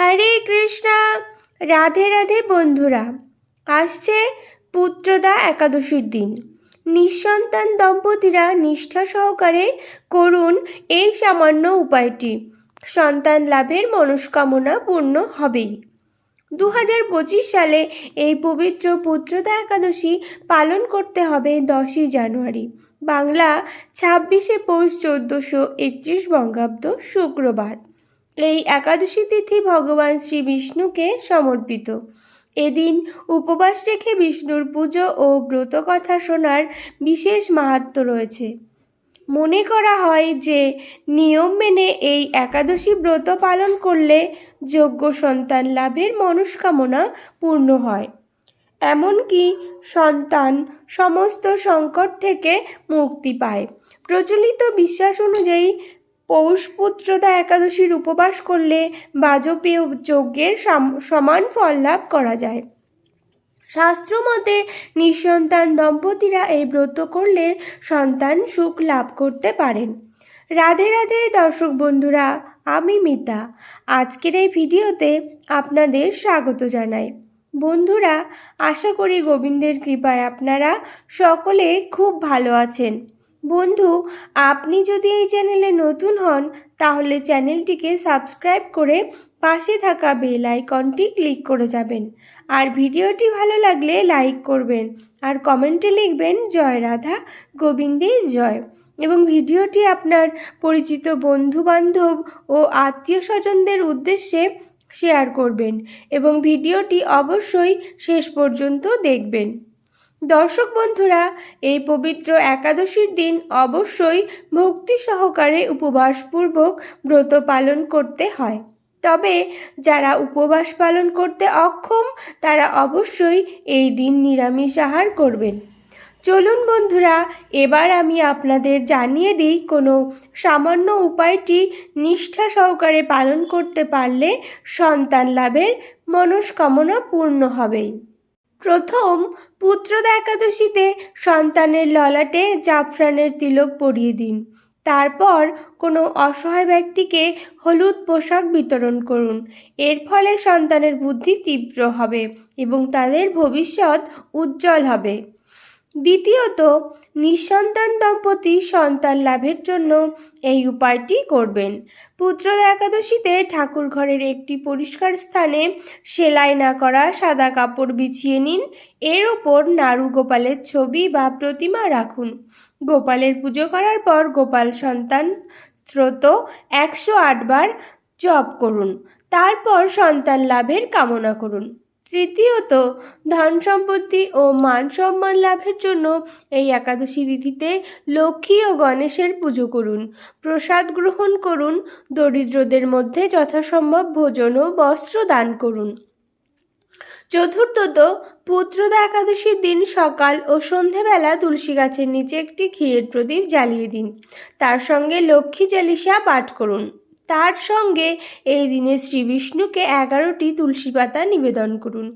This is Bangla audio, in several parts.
হরে কৃষ্ণা। রাধে রাধে বন্ধুরা, আসছে পুত্রদা একাদশীর দিন। নিঃসন্তান দম্পতিরা নিষ্ঠা সহকারে করুন এই সামান্য উপায়টি। সন্তান লাভের মনস্কামনা পূর্ণ হবেই। দু হাজার পঁচিশ সালে এই পবিত্র পুত্রদা একাদশী পালন করতে হবে দশই জানুয়ারি। বাংলা ছাব্বিশে পৌষ চোদ্দোশো একত্রিশ বঙ্গাব্দ শুক্রবার। এই একাদশী তিথি ভগবান শ্রী বিষ্ণুকে সমর্পিত। এদিন উপবাস রেখে বিষ্ণুর পুজো ও ব্রত কথা শোনার বিশেষ মাহাত্ম রয়েছে। মনে করা হয় যে, নিয়ম মেনে এই একাদশী ব্রত পালন করলে যোগ্য সন্তান লাভের মনস্কামনা পূর্ণ হয়। এমনকি সন্তান সমস্ত সংকট থেকে মুক্তি পায়। প্রচলিত বিশ্বাস অনুযায়ী পৌষপুত্রদা একাদশীর উপবাস করলে বাজপেয় যজ্ঞের সমান ফল লাভ করা যায়। শাস্ত্র মতে নিঃসন্তান দম্পতিরা এই ব্রত করলে সন্তান সুখ লাভ করতে পারেন। রাধে রাধে দর্শক বন্ধুরা, আমি মিতা। আজকের এই ভিডিওতে আপনাদের স্বাগত জানাই। বন্ধুরা, আশা করি গোবিন্দের কৃপায় আপনারা সকলে খুব ভালো আছেন। বন্ধু, আপনি যদি এই চ্যানেলে নতুন হন, তাহলে চ্যানেলটিকে সাবস্ক্রাইব করে পাশে থাকা বেল আইকনটি ক্লিক করে যাবেন। আর ভিডিওটি ভালো লাগলে লাইক করবেন আর কমেন্টে লিখবেন, জয় রাধা, গোবিন্দের জয়। এবং ভিডিওটি আপনার পরিচিত বন্ধু বান্ধব ও আত্মীয় স্বজনদের উদ্দেশ্যে শেয়ার করবেন এবং ভিডিওটি অবশ্যই শেষ পর্যন্ত দেখবেন। দর্শক বন্ধুরা, এই পবিত্র একাদশীর দিন অবশ্যই ভক্তি সহকারে উপবাসপূর্বক ব্রত পালন করতে হয়। তবে যারা উপবাস পালন করতে অক্ষম, তারা অবশ্যই এই দিন নিরামিষ আহার করবেন। চলুন বন্ধুরা, এবার আমি আপনাদের জানিয়ে দিই কোনো সামান্য উপায়টি নিষ্ঠা সহকারে পালন করতে পারলে সন্তান লাভের মনস্কামনা পূর্ণ হবেই প্রথম পুত্রদা একাদশীতে সন্তানের ললাটে জাফরানের তিলক পরিয়ে দিন। তারপর কোনো অসহায় ব্যক্তিকে হলুদ পোশাক বিতরণ করুন। এর ফলে সন্তানের বুদ্ধি তীব্র হবে এবং তাদের ভবিষ্যৎ উজ্জ্বল হবে। দ্বিতীয়ত, নিঃসন্তান দম্পতি সন্তান লাভের জন্য এই উপায়টি করবেন। পুত্রদা একাদশীতে ঠাকুর ঘরের একটি পরিষ্কার স্থানে সেলাই না করা সাদা কাপড় বিছিয়ে নিন। এর ওপর নাড়ু গোপালের ছবি বা প্রতিমা রাখুন। গোপালের পুজো করার পর গোপাল সন্তান স্রোত একশো আটবার জপ করুন। তারপর সন্তান লাভের কামনা করুন। তৃতীয়ত, ধন সম্পত্তি ও মান সম্মান লাভের জন্য এই একাদশী তিথিতে লক্ষ্মী ও গণেশের পুজো করুন। প্রসাদ গ্রহণ করুন। দরিদ্রদের মধ্যে যথাসম্ভব ভোজন ও বস্ত্র দান করুন। চতুর্থত, পুত্রদা একাদশীর দিন সকাল ও সন্ধেবেলা তুলসী গাছের নিচে একটি ঘিয়ের প্রদীপ জ্বালিয়ে দিন। তার সঙ্গে লক্ষ্মী চালিসা পাঠ করুন। তার সঙ্গে এই দিনে শ্রী বিষ্ণুকে এগারোটি তুলসী পাতা নিবেদন করুন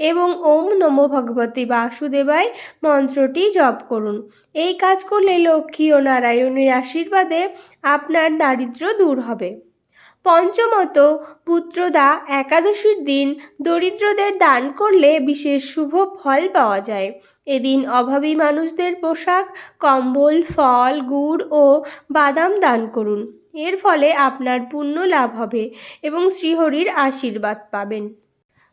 এবং ওম নমো ভগবতে বাসুদেবায় মন্ত্রটি জপ করুন। এই কাজ করলে লক্ষ্মী ও নারায়ণের আশীর্বাদে আপনার দারিদ্র দূর হবে। পঞ্চমত, পুত্রদা একাদশীর দিন দরিদ্রদের দান করলে বিশেষ শুভ ফল পাওয়া যায়। এদিন অভাবী মানুষদের পোশাক, কম্বল, ফল, গুড় ও বাদাম দান করুন। এর ফলে আপনার পুণ্য লাভ হবে এবং শ্রীহরির আশীর্বাদ পাবেন।